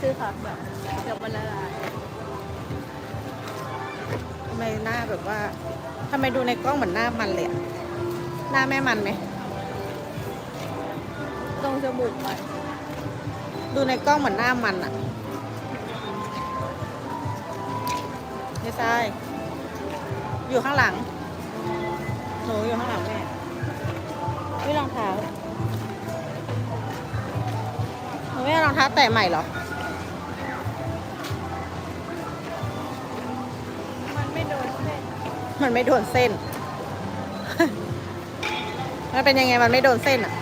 ซื้อผักแบบเดี๋ยวมันละลายทำไมหน้าแบบว่าทำไมดูในกล้องเหมือนหน้ามันเลยอะหน้าแม่มันไหมตรงจมูกมันดูในกล้องเหมือนหน้ามันอะไม่ใช่อยู่ข้างหลัง หนูอยู่ข้างหลังแม่ไม่รองเท้าหนูไม่เอารองเท้าแตะใหม่เหรอ มันไม่โดนเส้น มันเป็นยังไงมันไม่โดนเส้นอะ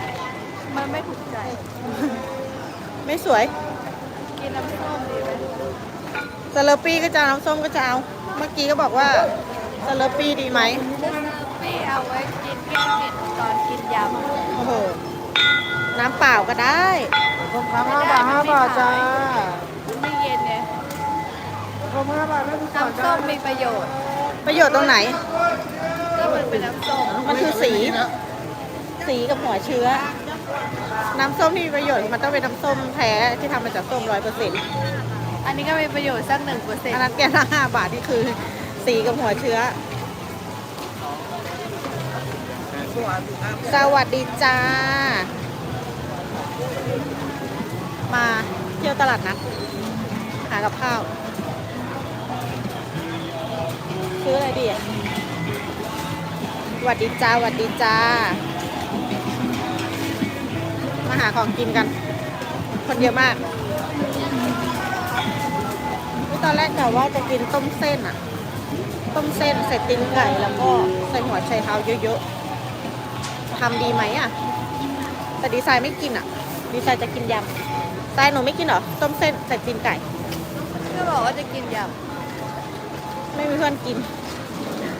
มันไม่ถูกใจ ไม่สวย กินน้ำส้มดีไหมสเลอร์ปี้ก็จะเอาน้ำส้มก็จะเอา เมื่อกี้ก็บอกว่าสเลอร์ปี้ดีไหมไม่เอาไว้กินแก้เผ็ดตอนกินยำโอ้โห น้ำเปล่าก็ได้ผมครับห้าบาทห้าบาทจ้ามันไม่เย็นเนี่ยผมห้าบาทไม่ถูกน้ำส้มมีประโยชน์ ประโยชน์ตรงไหนก็มันเป็นน้ำส้มมันคือสี สีกับหัวเชื้อ น้ำส้มที่มีประโยชน์มันต้องเป็นน้ำส้มแท้ที่ทำมาจากส้มร้อยเปอร์เซ็นต์อันนี้ก็มีประโยชน์สักหนึ่งเปอร์เซ็นอันต์นั้นแก้วละห้าบาทนี่คือ สีกับหัวเชื้อ สวัสดีจ้า มาเที่ยวตลาดนัดหากับข้าว ซื้ออะไรดีอะสวัสดีจ้าสวัสดีจ้า มาหาของกินกัน คนเยอะมากตอนแรกกะว่าจะกินต้มเส้นอะ ต้มเส้นใส่ตีนไก่แล้วก็ใส่หัวไชเท้าเยอะๆทำดีไหมอะ แต่ดีไซน์ไม่กินอะ ดีไซน์จะกินยำทรายหนูไม่กินเหรอ ต้มเส้นใส่ตีนไก่ก็บอกว่าจะกินยำ ไม่มีเพื่อนกิน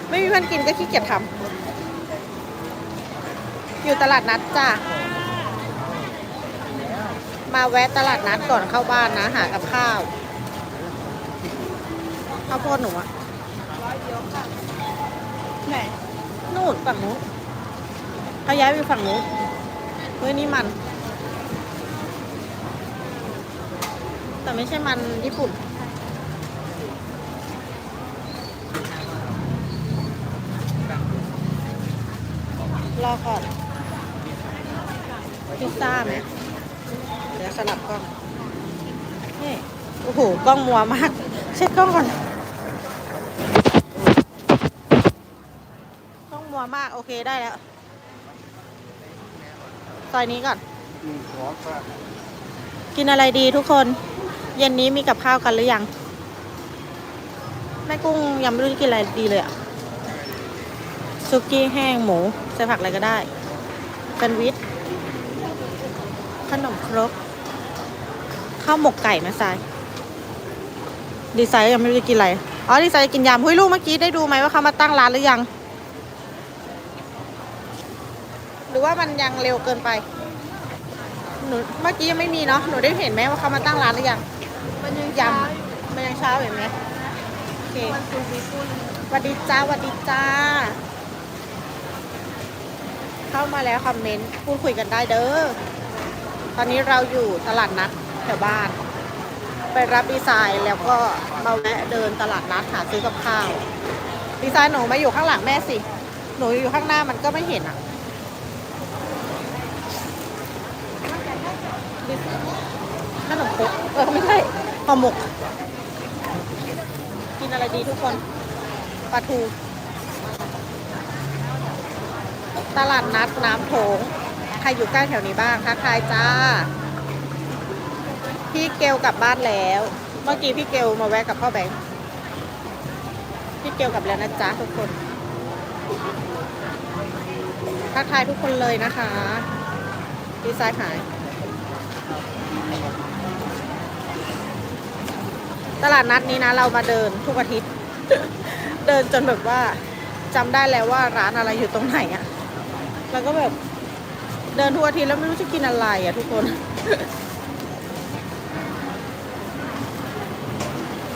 ไม่มีเพื่อนกินก็ขี้เกียจทำอยู่ตลาดนัดจ้ามาแวะตลาดนัดก่อนเข้าบ้านนะ หากับข้าวข้าวโพดหนูอะำไหนนู่นฝั่งนู้นเขาย้ายไปฝั่งนู้นเฮ้ยนี่มัน แต่ไม่ใช่มันญี่ปุ่น อก่อนพิซซ่าไหมเดี๋ยวสลับกล้อง นี่ โอ้โห กล้องมัวมาก เช็ดกล้องก่อน กล้องมัวมาก โอเคได้แล้ว ซอยนี้ก่อน กินอะไรดีทุกคน เย็นนี้มีกับข้าวกันหรือยัง แม่กุ้งยังไม่รู้จะกินอะไรดีเลยอะซุกี้แห้งหมู ใส่ผักอะไรก็ได้แซนด์วิชขนมครกข้าวหมกไก่ไหมทรายดีไซน์ยังไม่รู้จะกินอะไรอ๋อดีไซน์จะกินยำเฮ้ยลูกเมื่อกี้ได้ดูไหมว่าเขามาตั้งร้านหรือยัง หรือว่ามันยังเร็วเกินไปหนูเมื่อกี้ยังไม่มีเนาะหนูได้เห็นไหมว่าเขามาตั้งร้านหรือยังมันยังยำมันยังเช้าเห็นไหมโอเควันคือมีกุ้งสวัสดีจ้าสวัสดีจ้า เข้ามาแล้วคอมเมนต์พูดคุยกันได้เด้อ ตอนนี้เราอยู่ตลาดนัดแถวบ้าน ไปรับดีไซน์แล้วก็มาแวะเดินตลาดนัดหาซื้อกับข้าว ดีไซน์หนูมาอยู่ข้างหลังแม่สิ หนูอยู่ข้างหน้ามันก็ไม่เห็นอะขนมครกเออไม่ใช่ห่อหมก กินอะไรดีทุกคนปลาทู ตลาดนัดน้ำโถง ใครอยู่ใกล้แถวนี้บ้างคะใครจ้า พี่เกลกลับบ้านแล้ว เมื่อกี้พี่เกลมาแวะกับพ่อแบงค์ พี่เกลกลับแล้วนะจ๊ะทุกคน ทักทายทุกคนเลยนะคะดีไซน์หาย ตลาดนัดนี้นะเรามาเดินทุกอาทิตย์ เดินจนแบบว่าจำได้แล้วว่าร้านอะไรอยู่ตรงไหนอะ แล้วก็แบบเดินทุกอาทิตย์แล้วไม่รู้จะกินอะไรอะทุกคน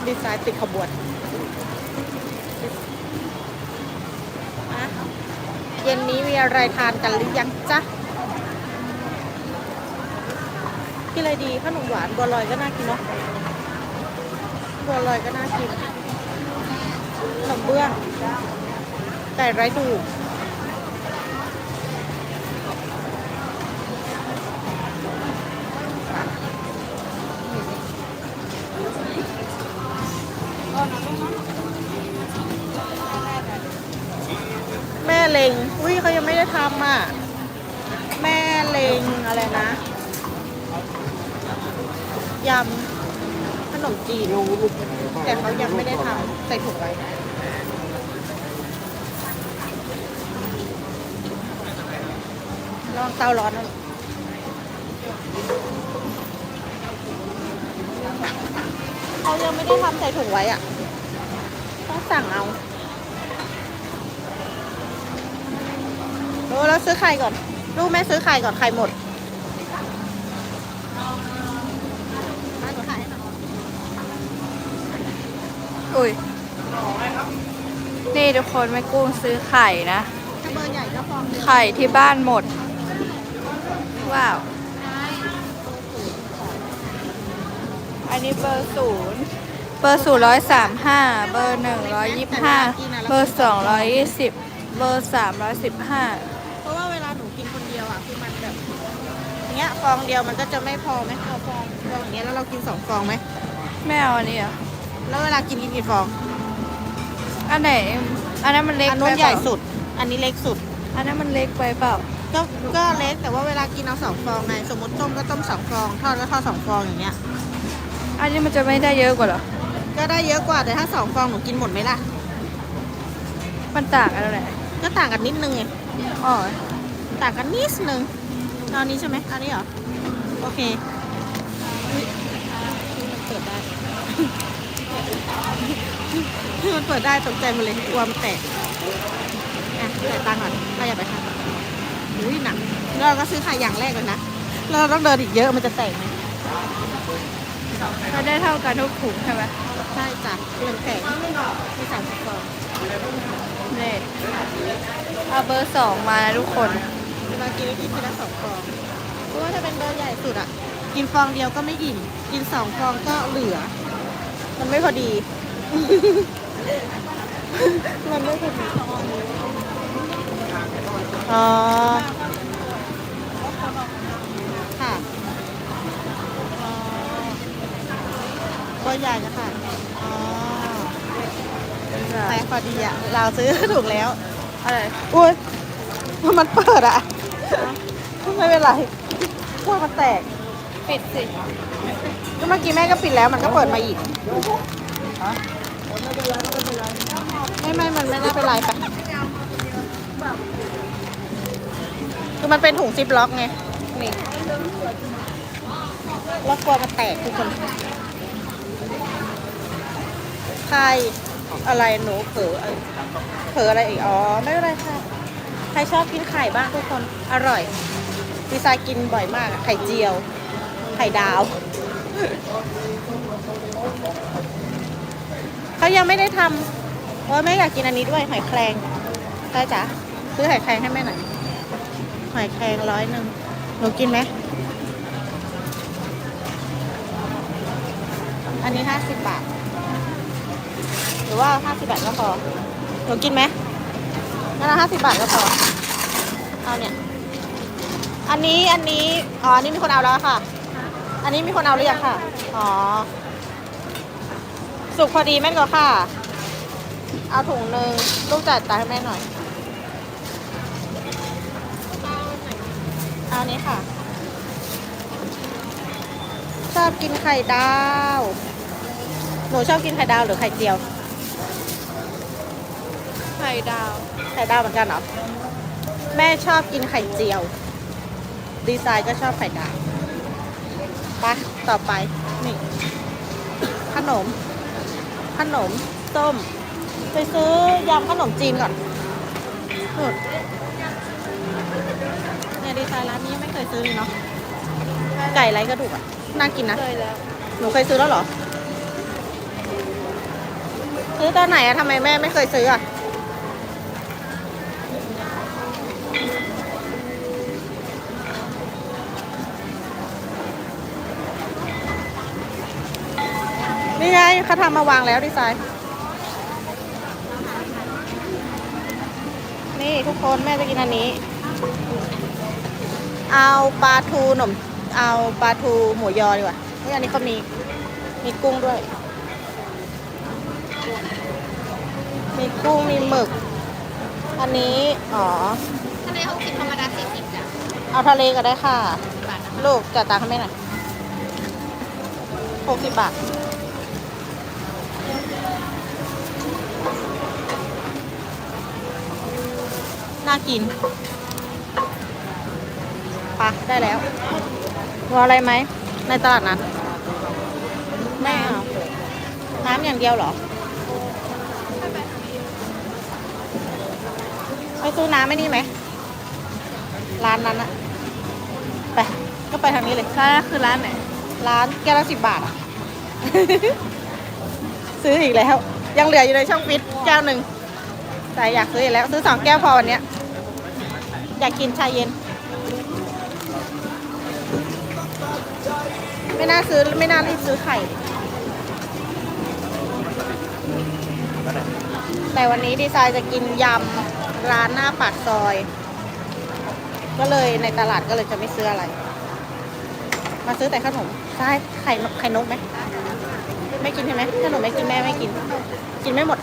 ดีไซน์ติดขบวนอะเย็นนี้มีอะไรทานกันหรือยังจ๊ะกินอะไรดีขนมหวานบัวลอยก็น่ากินเนาะบัวลอยก็น่ากินขนมเบื้องไก่ไร้ดู แม่เลงอุ้ยเขายังไม่ได้ทำอะ แม่เลงอะไรนะยำขนมจีนแต่เขายังไม่ได้ทำใส่ถุงไว้ลองเตาร้อนนะเขายังไม่ได้ทำใส่ถุงไว้อะ สั่งเอาโอ้แล้วซื้อไข่ก่อน ลูกแม่ซื้อไข่ก่อนไข่หมดอุ้ยนี่ทุกคนแม่กุ้งซื้อไข่นะถ้าเบอร์ใหญ่ก็ฟองเดียวไข่ที่บ้านหมด ว้าว อันนี้เบอร์ศูนย์ เบอร์ศูนย์ร้อยสามห้าเบอร์หนึ่งร้อยยี่สิบห้าเบอร์สองร้อยยี่สิบเบอร์สามร้อยสิบห้าเพราะว่าเวลาหนูกินคนเดียวอะคือมันแบบอย่างเงี้ยฟองเดียวมันก็จะไม่พอไหมเอาฟองฟองอย่างเงี้ยแล้วเรากินสองฟองไหมไม่เอาอันนี้เหรอแล้วเวลากินกินกี่ฟองอันไหนอันนั้นมันเล็กอันไปนู้นเปใหญ่ล่าสุด อันนี้เล็กสุด อันนั้นมันเล็กไปเปล่าก็ก็เล็กแต่ว่าเวลากินเอาสองฟองไงสมมติต้มก็ต้มสองฟองทอดก็ทอดสองฟองอย่างเงี้ย อันนี้มันจะไม่ได้เยอะกว่าเหรอ ก็ได้เยอะกว่าแต่ถ้าสองฟองหนูกินหมดไหมล่ะ มันต่างกันอะไรก็ต่างกันนิดนึงไงอ๋อต่างกันนิดนึงเอาอันนี้ใช่ไหมอันนี้เหรอ โอเคอุ๊ยมันเปิดได้มันเปิดได้ตกใจหมาเลยกลัวมันแตกอะจ่ายตังค์ก่อนถ้าอยากไปทำอุ้ยหนักแล้วเราก็ซื้อไข่อย่างแรกเลยนะแล้วเราต้องเดินอีกเยอะมันจะแตกไหมมันได้เท่ากันทุกถุงใช่ไหม ใช่จ้ะเรื่องแตกมีสามสิบฟองนี่เอาเบอร์สองมานะทุกคนเวลากินก็กินทีละสองฟอง เพราะว่าถ้าเป็นเบอร์ใหญ่สุดอะ กินฟองเดียวก็ไม่อิ่ม กินสองฟองก็เหลือ มันไม่พอดี มันไม่พอดีอ๋อค่ะอ๋อเบอร์ใหญ่นะคะอ๋อ แต่พอดีอะ เราซื้อถูกแล้ว อะไร อุ้ยมันเปิดอะ ไม่เป็นไรกลัวมันแตก ปิดสิก็เมื่อกี้แม่ก็ปิดแล้วมันก็เปิดมาอีก ไม่ไม่มันไม่น่าเป็นไรไปคือมันเป็นถุงซิปล็อกไงนี่แล้วกลัวมันแตกทุกคน ใคร อะไรหนูเผลอเผลออะไรอีกอ๋อไม่เป็นไรค่ะ ใครชอบกินไข่บ้างทุกคนอร่อยดีไซน์กินบ่อยมาก ไข่เจียว ไข่ดาวเขายังไม่ได้ทำโอ้ยแม่อยากกินอันนี้ด้วยหอยแครงได้จ้ะซื้อหอยแครงให้แม่หน่อยหอยแครงร้อยหนึ่งหนูกินไหมอันนี้ห้าสิบบาท รือว่าห้าสิบบาทก็พอหนูกินไหมงั้นเอาห้าสิบบาทก็พอเอาเนี่ย อันนี้อันนี้อ๋ออันนี้มีคนเอาแล้วค่ะ อันนี้มีคนเอาหรือยังค่ะ อ๋อ สุกพอดีแม่นก็ค่ะ เอาถุงหนึ่งลูกจ่ายตังค์ให้แม่หน่อย เอานี้ค่ะ ชอบกินไข่ดาว หนูชอบกินไข่ดาวหรือไข่เจียว ข่ดาว ไข่ดาวเหมือนกันเหรอ แม่ชอบกินไข่เจียว ดีไซน์ก็ชอบไข่ดาวไปต่อไป นี่ ขนม ขนม ส้ม ไปซื้อยำขนมจีนก่อนนู่นเนี่ยดีไซน์ร้านนี้ไม่เคยซื้อเลยเนาะ ไก่ไร้กระดูกอะ น่ากินนะ เคยแล้วหนูเคยซื้อแล้วเหรอ ซื้อตอนไหนอะทำไมแม่ไม่เคยซื้ออะ นี่ไงเขาทำมาวางแล้วดีไซน์ นี่ทุกคนแม่จะกินอันนี้ เอาปลาทูหนม เอาปลาทูหมูยอดีกว่าเฮ้ยอันนี้เขามี มีกุ้งด้วย มีกุ้งมีหมึก อันนี้ อ๋อ ทะเลหกสิบธรรมดาสี่สิบจ้ะเอาทะเลก็ได้ค่ะ บาทนะคะลูกจ่ายตังค์ให้แม่หน่อยหกสิบบาท น่ากินปะได้แล้วรออะไรไหม ในตลาดนั้นไม่เอาน้ำอย่างเดียวเหรอ ไปซื้อน้ำไม่นี่ไหม ร้านนั้นอะไป ก็ไปทางนี้เลยใช่คือร้านไหน ร้านแก้วละสิบบาทอะซื้ออีกแล้ว ยังเหลืออยู่ในช่องฟิตแก้วหนึ่งแต่อยากซื้ออีกแล้ว ซื้อสองแก้วพอวันเนี้ย อยากกินชาเย็น ไม่น่าซื้อไม่น่ารีบซื้อไข่ แต่วันนี้ดีไซน์จะกินยำร้านหน้าปากซอย ก็เลยในตลาดก็เลยจะไม่ซื้ออะไร มาซื้อแต่ขนมใช่ไข่นกไข่นกไหมไม่กินใช่ไหมขนมไม่กินแม่ไม่กิน กินไม่หมด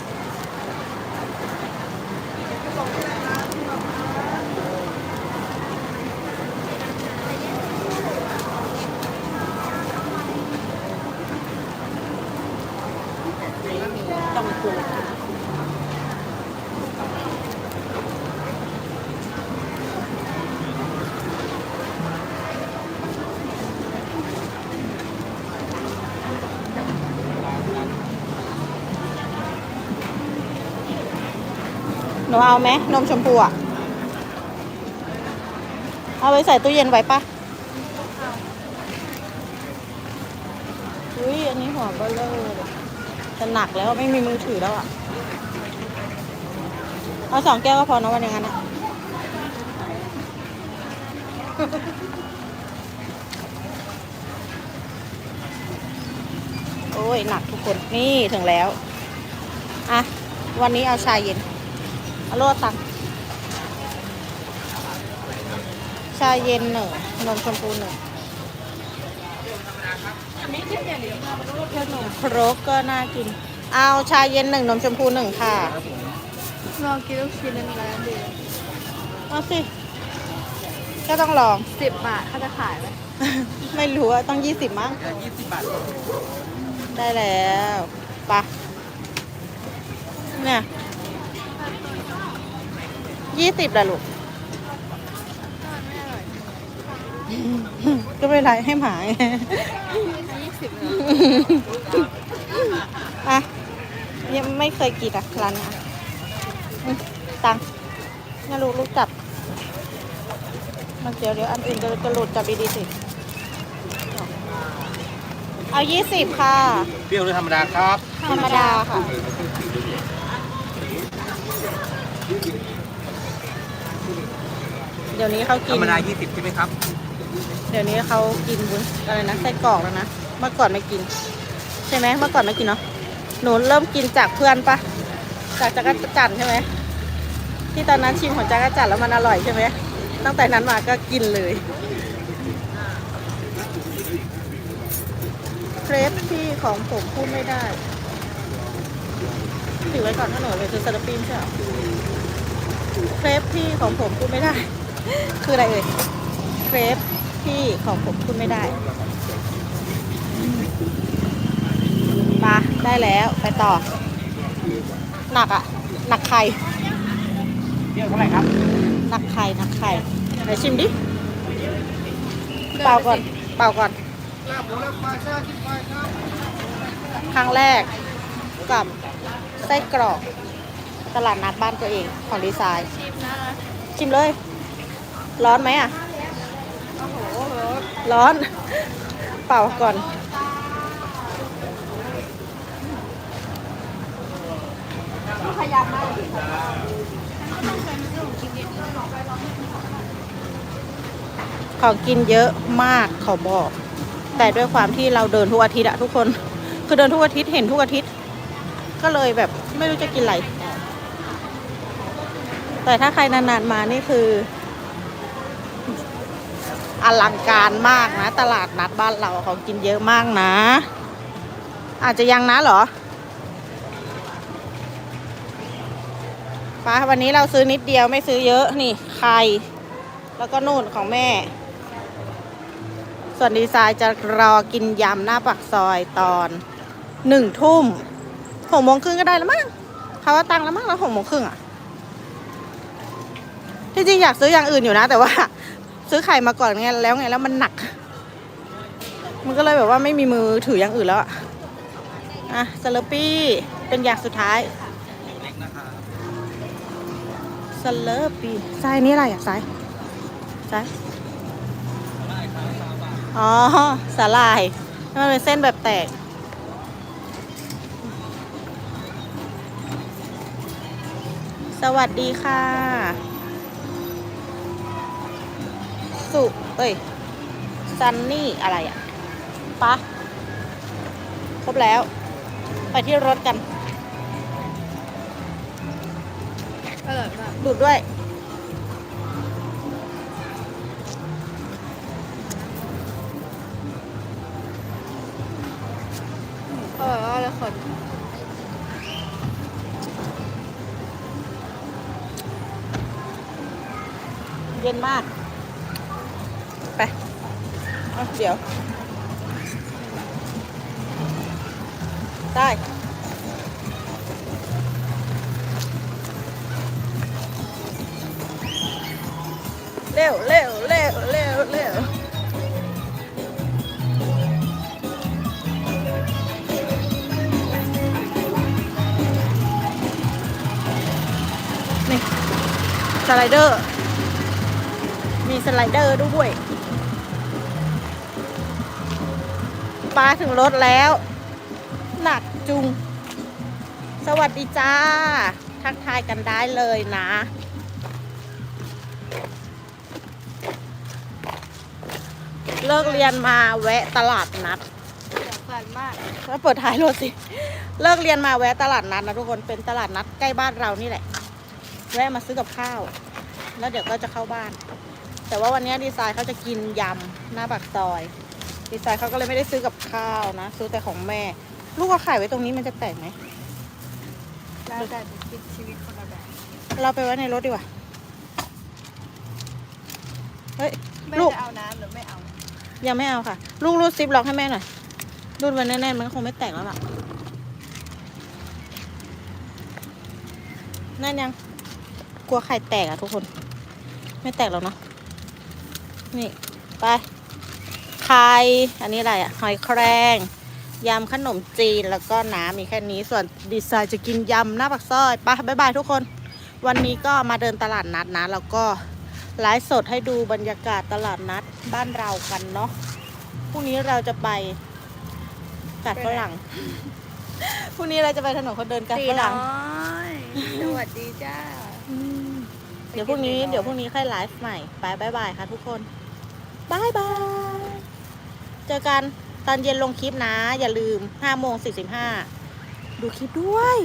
องมีปูหนูเอาไหมนมชมพูอะ เอาไว้ใส่ตู้เย็นไว้ปะอุ้ยอันนี้หัวเบลเลอร์จะ หนักแล้วไม่มีมือถือแล้วอะ เอาสองแก้วก็พอนะวันอย่างนั้นอะโอ้ยหนักทุกคนนี่ถึงแล้ว อะ วันนี้เอาชาเย็นเอาโลดตังชาเย็นหนึ่งนมชมพูหนึ่ง ครกก็น่ากิน เอาชาเย็นหนึ่งนมชมพูหนึ่งค่ะลองกินลูกชิ้นในร้านดีเอาสิ ก็ต้องลอง สิบบาทเขาจะขายไหม ไม่รู้ว่าต้องยี่สิบมั้งยี่สิบบาท ได้แล้วไปะเนี่ยยี่สิบละลูกไม่อร่อยก็ไม่เป็นไรให้หมาไงยี่ สิบเลยอะยังไม่เคยกินอะร้านเนี้ยอืมตังค์นี่ลูกลูกจับมันเดี๋ยวเดี๋ยวอันอื่นจะจะหลุดจับดีๆสิ เอายี่สิบค่ะ เปรี้ยวหรือธรรมดาครับธรรมดาค่ะ เดี๋ยวนี้เขาธกิรน รมดายี่สิบใช่ไหมครับ เดี๋ยวนี้เขากินวุ้นอะไรนะไส้กรอกแล้วนะ เมื่อก่อนไม่กิน ใช่ไหมเมื่อก่อนไม่กินเนาะหนูเริ่มกินจากเพื่อนปะจากจักรจันใช่ไหมที่ตอนนั้นชิมของจักรจันแล้วมันอร่อยใช่ไหมตั้งแต่นั้นมาก็กินเลยเครปที่ของผมพูดไม่ได้ถือไว้ก่อนถ้าหนูเลยคือสลัดปีนใช่ไหมเครปที่ของผมพูดไม่ได้ คืออะไรเอ่ยเครปที่ของผมพูดไม่ได้มา ได้แล้วไปต่อ หนักอะหนักไข่เปรี้ยวเท่าไหร่ครับ หนักไข่หนักไข่ไหนชิมดิ เป่าก่อน เป่าก่อน ครั้งแรกกับไส้กรอกตลาดนัดบ้านตัวเองของดีไซน์ ชิมนะชิมเลย ร้อนไหมอะโอ้โหร้อน เป่าก่อน พยายามมาก ของกินเยอะมากเขาบอก แต่ด้วยความที่เราเดินทุกอาทิตย์อะทุกคน คือเดินทุกอาทิตย์เห็นทุกอาทิตย์ ก็เลยแบบไม่รู้จะกินอะไร แต่ถ้าใครนานๆมานี่คือ อลังการมากนะ ตลาดนัดบ้านเราของกินเยอะมากนะ อาจจะยังนะเหรอไป วันนี้เราซื้อนิดเดียวไม่ซื้อเยอะนี่ไข่แล้วก็นู่นของแม่ ส่วนดีไซน์จะรอกินยำหน้าปักซอยตอนหนึ่งทุ่มหกโมงครึ่งก็ได้แล้วมั้งเขาว่าตังแล้วมั้งแล้วหกโมงครึ่งอะที่จริงอยากซื้ออย่างอื่นอยู่นะ แต่ว่า ซื้อไข่มาก่อนไงแล้วไงแล้วมันหนัก มันก็เลยแบบว่าไม่มีมือถืออย่างอื่นแล้วอะอะสเลปี้เป็นอย่างสุดท้าย สเลอปี้ไส้นี่อะไรอะไส้ไส้อ๋อสาลายมันเป็นเส้นแบบแตก สวัสดีค่ะ สุเอ้ย ซันนี่อะไรอะปะครบแล้ว ไปที่รถกัน อร่อยมากดูดด้วย อร่อยมากเลยคนเย็นมาก ไปเอาเดี๋ยว ได้ ร็วเร็วเร็วเร็วเร็วนี่สไลเดอร์ มีสไลเดอร์ด้วยปลาถึงรถแล้ว หนักจุง สวัสดีจ้า ทักทายกันได้เลยนะ เลิกเรียนมาแวะตลาดนัดสำคัญมากแล้วเปิดท้ายรถสิ เลิกเรียนมาแวะตลาดนัดนะทุกคน เป็นตลาดนัดใกล้บ้านเรานี่แหละ แวะมาซื้อกับข้าว แล้วเดี๋ยวก็จะเข้าบ้าน แต่ว่าวันนี้ดีไซน์เขาจะกินยำหน้าปากซอย ดีไซน์เขาก็เลยไม่ได้ซื้อกับข้าวนะ ซื้อแต่ของแม่ ลูกเอาไข่ไว้ตรงนี้มันจะแตกไหมแล้วแต่จะคิดชีวิตคนละแบบเราไปไว้ในรถดีกว่า เฮ้ย ไม่ลูก จะเอาน้ำหรือไม่เอา ยังไม่เอาค่ะ ลูกรูดซิปล็อกให้แม่หน่อยรูดไว้แน่นๆมันคงไม่แตกแล้วล่ะแน่นยัง กลัวไข่แตกอะทุกคน ไม่แตกแล้วเนาะนี่ไปไข่อันนี้อะไรอะหอยแครงยำขนมจีนแล้วก็น้ำมีแค่นี้ส่วนดีไซน์จะกินยำหน้าปากซอยไปบ๊ายบายทุกคน วันนี้ก็มาเดินตลาดนัดนะแล้วก็ ไลฟ์สดให้ดูบรรยากาศตลาดนัดบ้านเรากันเนาะพรุ่งนี้เราจะไปกัดฝรั่งพรุ่งนี้เราจะไปถนนคนเดินกัดตีฝรั่งน้อยสวัสดีจ้าอืมเดี๋ยวพรุ่งนี้ไปกินตีน้อยเดี๋ยวพรุ่งนี้ค่อยไลฟ์ใหม่ไปบายบายค่ะทุกคนบายบาย เจอกันตอนเย็นลงคลิปนะ อย่าลืม5โมง45ดูคลิปด้วย